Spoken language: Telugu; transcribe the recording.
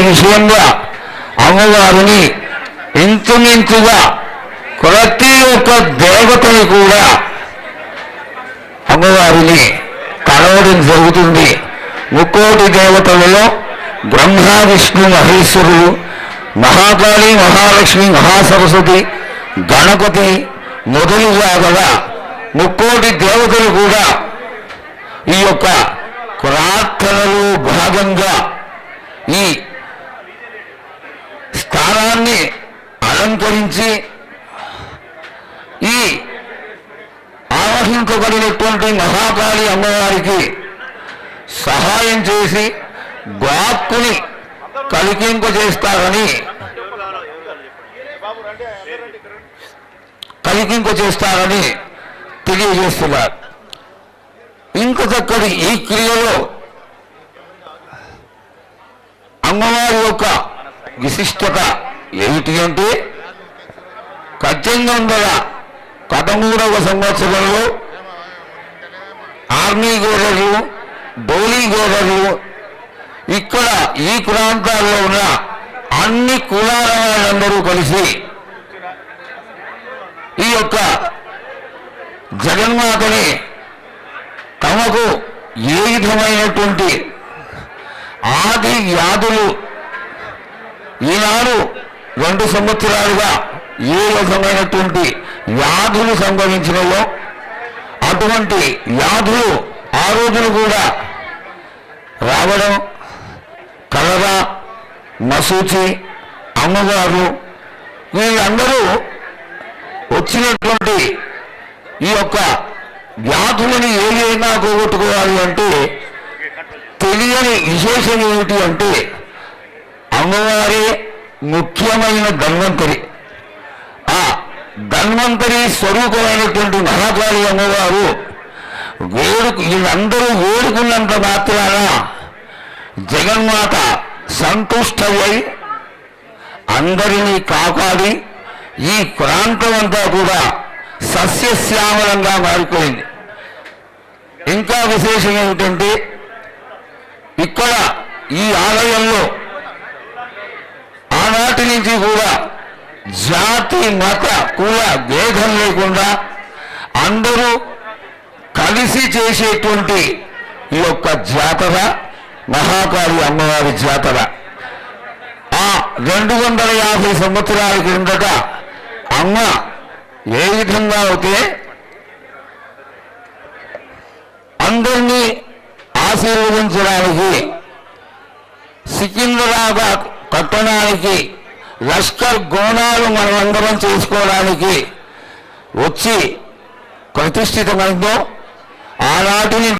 విషయంగా అమ్మవారిని ఇంచుమించుగా ప్రతి ఒక్క దేవతని కూడా అమ్మవారిని కలవడం జరుగుతుంది. ముక్కోటి దేవతలలో బ్రహ్మ విష్ణు మహేశ్వరులు మహాకాళి మహాలక్ష్మి మహాసరస్వతి గణపతి మొదలుగా గల ముక్కోటి దేవతలు కూడా ఈ యొక్క ప్రార్థనలో భాగంగా ఈ అలంకరించి ఈ ఆవహించబడినటువంటి మహాకాళి అమ్మవారికి సహాయం చేసి గాక్కుని కలికింపజేస్తారని చేస్తారని చేస్తారని తెలియజేస్తున్నారు ఇంకొకటి ఈ క్రియలో అమ్మవారి యొక్క విశిష్టత ఏమిటి అంటే పద్దెనిమిది వందల పదమూడవ సంవత్సరంలో. ఆర్మీ గోడలు డోలీ గోడలు. ఇక్కడ ఈ ప్రాంతాల్లో ఉన్న అన్ని కులాల వాళ్ళందరూ కలిసి ఈ యొక్క జగన్మాతని తమకు ఏ విధమైనటువంటి ఆది వ్యాధులు ఈనాడు రెండు సంవత్సరాలుగా ఏ రకమైనటువంటి వ్యాధులు సంభవించినవో అటువంటి వ్యాధులు ఆ రోజులు కూడా రావడం కలరా మసూచి అమ్మవారు వీళ్ళందరూ వచ్చినటువంటి ఈ యొక్క వ్యాధులని ఏదైనా పోగొట్టుకోవాలి అంటే తెలియని విశేషం ఏమిటి అంటే అమ్మవారే ముఖ్యమైన ధన్వంతరి ధన్వంతరి స్వరూపమైనటువంటి మహాకాళి అమ్మవారు. వేడుకు వీళ్ళందరూ వేడుకున్నంత మాత్రాన జగన్మాత సంతుష్టమై అందరినీ కాపాడి ఈ ప్రాంతం అంతా కూడా సస్యశ్యామలంగా మారిపోయింది. ఇంకా విశేషం ఏమిటంటే ఇక్కడ ఈ ఆలయంలో ఆనాటి నుంచి కూడా జాతి మత కుల భేదం లేకుండా అందరూ కలిసి చేసేటువంటి ఈ యొక్క జాతర మహాకాళి అమ్మవారి జాతర. ఆ రెండు వందల యాభై సంవత్సరాల క్రిందట అమ్మ ఏ విధంగా అయితే అందరినీ ఆశీర్వదించడానికి సికింద్రాబాద్ పట్టణానికి లష్కర్ గోణాలు మనమందరం చేసుకోవడానికి వచ్చి ప్రతిష్ఠితమైందో ఆనాటి